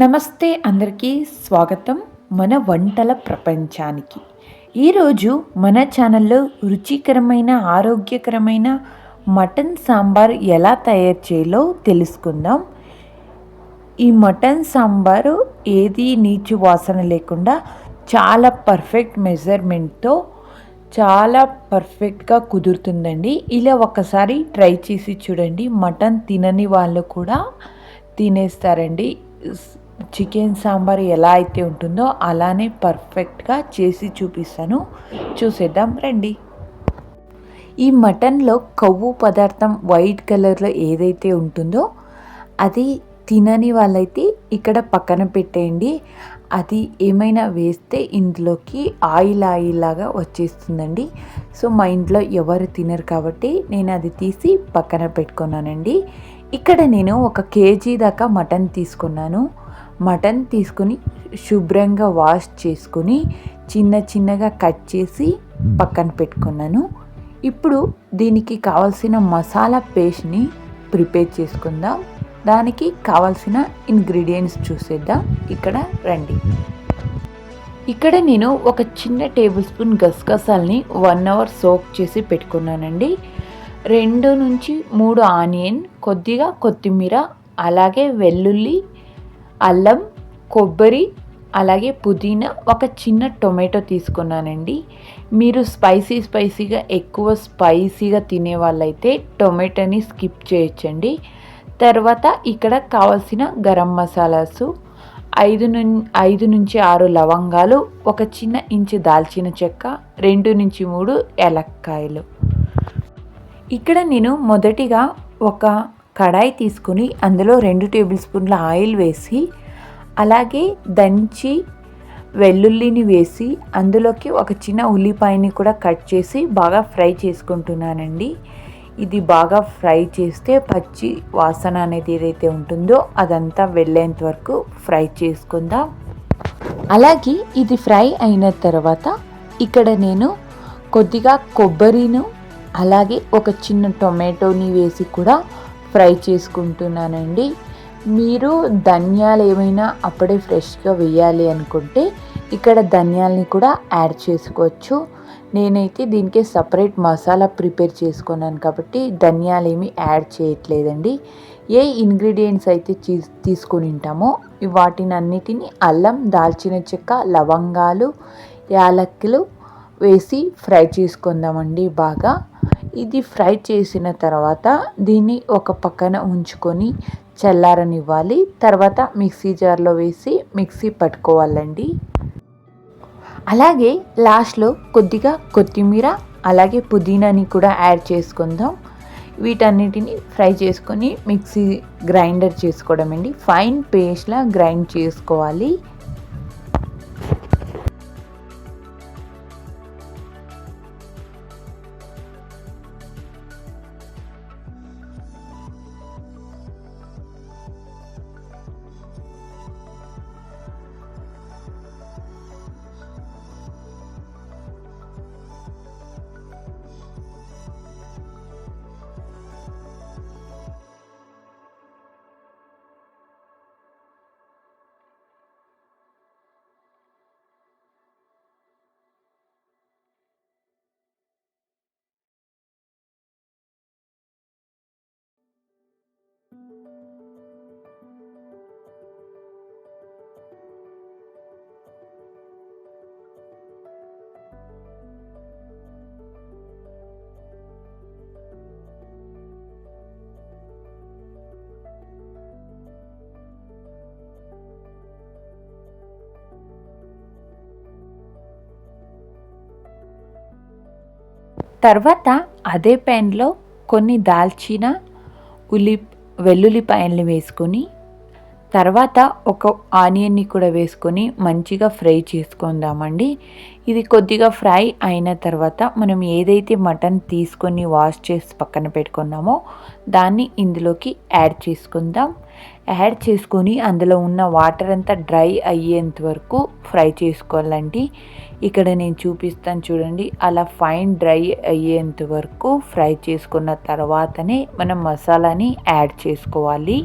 నమస్తే అందరికీ స్వాగతం మన వంటల ప్రపంచానికి. ఈరోజు మన ఛానల్లో రుచికరమైన ఆరోగ్యకరమైన మటన్ సాంబార్ ఎలా తయారు చేయాలో తెలుసుకుందాం. ఈ మటన్ సాంబారు ఏది నీచు వాసన లేకుండా చాలా పర్ఫెక్ట్ మెజర్మెంట్తో చాలా పర్ఫెక్ట్గా కుదురుతుందండి. ఇలా ఒకసారి ట్రై చేసి చూడండి. మటన్ తినని వాళ్ళు కూడా తినేస్తారండి. చికెన్ సాంబార్ ఎలా అయితే ఉంటుందో అలానే పర్ఫెక్ట్గా చేసి చూపిస్తాను. చూసేద్దాం రండి. ఈ మటన్లో కొవ్వు పదార్థం వైట్ కలర్లో ఏదైతే ఉంటుందో అది తినని వాళ్ళైతే ఇక్కడ పక్కన పెట్టేయండి. అది ఏమైనా వేస్తే ఇందులోకి ఆయిల్ ఆయిల్ లాగా వచ్చేస్తుందండి. సో మా ఇంట్లో ఎవరు తినరు కాబట్టి నేను అది తీసి పక్కన పెట్టుకున్నానండి. ఇక్కడ నేను ఒక కేజీ దాకా మటన్ తీసుకున్నాను. మటన్ తీసుకుని శుభ్రంగా వాష్ చేసుకుని చిన్న చిన్నగా కట్ చేసి పక్కన పెట్టుకున్నాను. ఇప్పుడు దీనికి కావాల్సిన మసాలా పేస్ట్ని ప్రిపేర్ చేసుకుందాం. దానికి కావాల్సిన ఇంగ్రీడియంట్స్ చూసేద్దాం. ఇక్కడ రండి. ఇక్కడ నేను ఒక చిన్న టేబుల్ స్పూన్ గసగసాలని వన్ అవర్ సోక్ చేసి పెట్టుకున్నానండి. రెండు నుంచి మూడు ఆనియన్ కొద్దిగా కొత్తిమీర అలాగే వెల్లుల్లి అల్లం కొబ్బరి అలాగే పుదీనా ఒక చిన్న టొమాటో తీసుకున్నానండి. మీరు స్పైసీ స్పైసీగా ఎక్కువ స్పైసీగా తినే వాళ్ళైతే టొమాటోని స్కిప్ చేయొచ్చండి. తర్వాత ఇక్కడ కావాల్సిన గరం మసాలాసు ఐదు ను ఐదు నుంచి ఆరు లవంగాలు ఒక చిన్న ఇంచు దాల్చిన చెక్క రెండు నుంచి మూడు ఏలక్కాయలు. ఇక్కడ నేను మొదటిగా ఒక కడాయి తీసుకుని అందులో రెండు టేబుల్ స్పూన్ల ఆయిల్ వేసి అలాగే దంచి వెల్లుల్లిని వేసి అందులోకి ఒక చిన్న ఉల్లిపాయని కూడా కట్ చేసి బాగా ఫ్రై చేసుకుంటున్నానండి. ఇది బాగా ఫ్రై చేస్తే పచ్చి వాసన అనేది ఏదైతే ఉంటుందో అదంతా వెళ్ళేంత వరకు ఫ్రై చేసుకుందాం. అలాగే ఇది ఫ్రై అయిన తర్వాత ఇక్కడ నేను కొద్దిగా కొబ్బరిను అలాగే ఒక చిన్న టొమాటోని వేసి కూడా ఫ్రై చేసుకుంటున్నానండి. మీరు ధనియాలు ఏమైనా అప్పుడే ఫ్రెష్గా వేయాలి అనుకుంటే ఇక్కడ ధనియాలని కూడా యాడ్ చేసుకోవచ్చు. నేనైతే దీనికి సపరేట్ మసాలా ప్రిపేర్ చేసుకున్నాను కాబట్టి ధనియాలు ఏమి యాడ్ చేయట్లేదండి. ఏ ఇంగ్రీడియంట్స్ అయితే తీసుకుని ఉంటామో వాటిని అన్నిటిని అల్లం దాల్చిన చెక్క లవంగాలు యాలక్కులు వేసి ఫ్రై చేసుకుందామండి బాగా. ఇది ఫ్రై చేసిన తర్వాత దీన్ని ఒక పక్కన ఉంచుకొని చల్లారనివ్వాలి. తర్వాత మిక్సీ జార్లో వేసి మిక్సీ పట్టుకోవాలండి. అలాగే లాస్ట్లో కొద్దిగా కొత్తిమీర అలాగే పుదీనాని కూడా యాడ్ చేసుకుందాం. వీటన్నిటిని ఫ్రై చేసుకొని మిక్సీ గ్రైండర్ చేసుకోవడం అండి ఫైన్ పేస్ట్లా గ్రైండ్ చేసుకోవాలి. తర్వాత అదే ప్యాన్లో కొన్ని దాల్చిన ఉల్లి వెల్లుల్లిపాయల్ని వేసుకొని తర్వాత ఒక ఆనియన్ని కూడా వేసుకొని మంచిగా ఫ్రై చేసుకుందామండి. ఇది కొద్దిగా ఫ్రై అయిన తర్వాత మనం ఏదైతే మటన్ తీసుకొని వాష్ చేసి పక్కన పెట్టుకున్నామో దాన్ని ఇందులోకి యాడ్ చేసుకుందాం. యాడ్ చేసుకొని అందులో ఉన్న వాటర్ అంతా డ్రై అయ్యేంత వరకు ఫ్రై చేసుకోవాలండి. ఇక్కడ నేను చూపిస్తాను చూడండి అలా ఫైన్ డ్రై అయ్యేంత వరకు ఫ్రై చేసుకున్న తర్వాతనే మనం మసాలాని యాడ్ చేసుకోవాలి.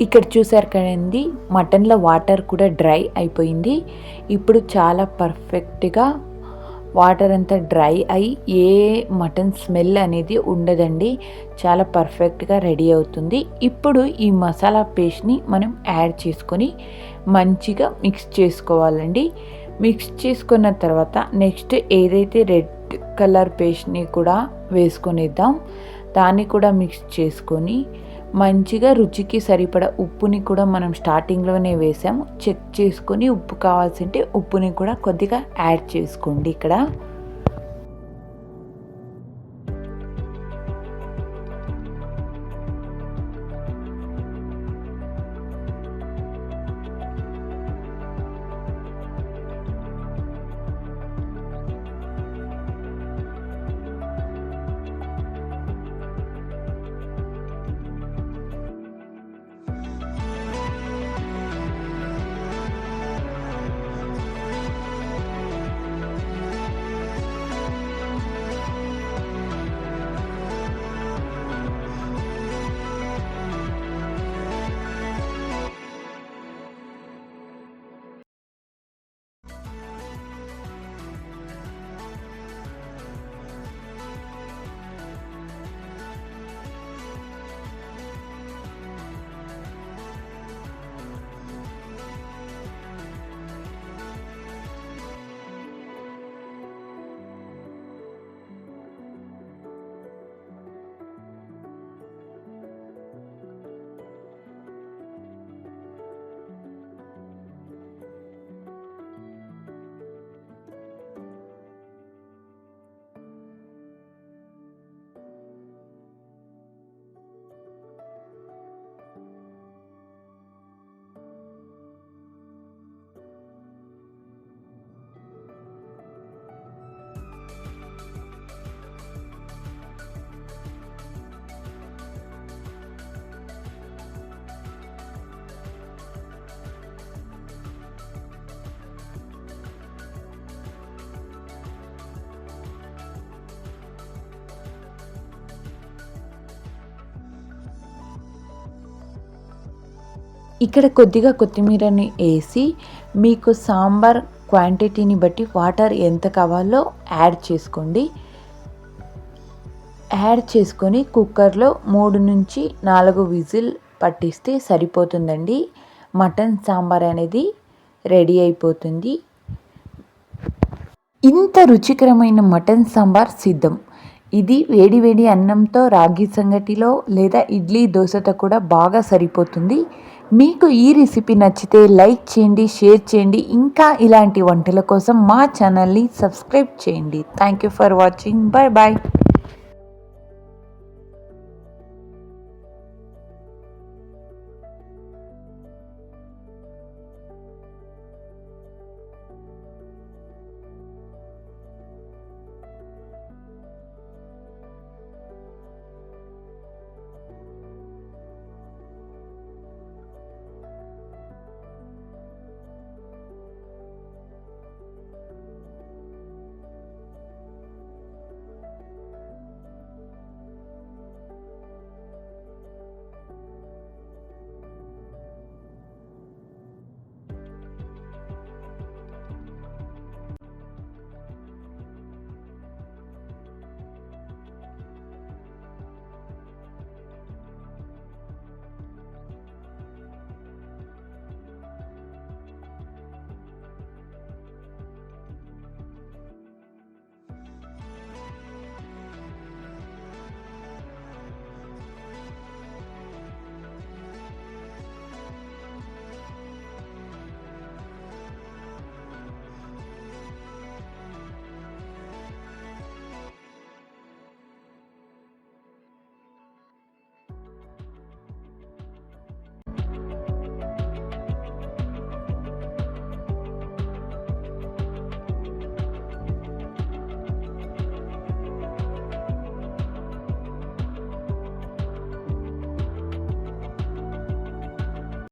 ఇక్కడ చూసారు కదండి మటన్లో వాటర్ కూడా డ్రై అయిపోయింది. ఇప్పుడు చాలా పర్ఫెక్ట్గా వాటర్ అంతా డ్రై అయి ఏ మటన్ స్మెల్ అనేది ఉండదండి. చాలా పర్ఫెక్ట్గా రెడీ అవుతుంది. ఇప్పుడు ఈ మసాలా పేస్ట్ని మనం యాడ్ చేసుకొని మంచిగా మిక్స్ చేసుకోవాలండి. మిక్స్ చేసుకున్న తర్వాత నెక్స్ట్ ఏదైతే రెడ్ కలర్ పేస్ట్ని కూడా వేసుకొనిద్దాం. దాన్ని కూడా మిక్స్ చేసుకొని మంచిగా రుచికి సరిపడ ఉప్పుని కూడా మనం స్టార్టింగ్లోనే వేసాము. చెక్ చేసుకొని ఉప్పు కావాల్సింటే ఉప్పుని కూడా కొద్దిగా యాడ్ చేసుకోండి ఇక్కడ. ఇక్కడ కొద్దిగా కొత్తిమీరని వేసి మీకు సాంబార్ క్వాంటిటీని బట్టి వాటర్ ఎంత కావాలో యాడ్ చేసుకోండి. యాడ్ చేసుకొని కుక్కర్లో మూడు నుంచి నాలుగు విజిల్ పట్టిస్తే సరిపోతుందండి. మటన్ సాంబార్ అనేది రెడీ అయిపోతుంది. ఇంత రుచికరమైన మటన్ సాంబార్ సిద్ధం. ఇది వేడి వేడి అన్నంతో రాగి సంగటిలో లేదా ఇడ్లీ దోశతో కూడా బాగా సరిపోతుంది. మీకు ఈ రెసిపీ నచ్చితే లైక్ చేయండి షేర్ చేయండి. ఇంకా ఇలాంటి వంటల కోసం మా ఛానల్ని సబ్స్క్రైబ్ చేయండి. Thank you for watching bye bye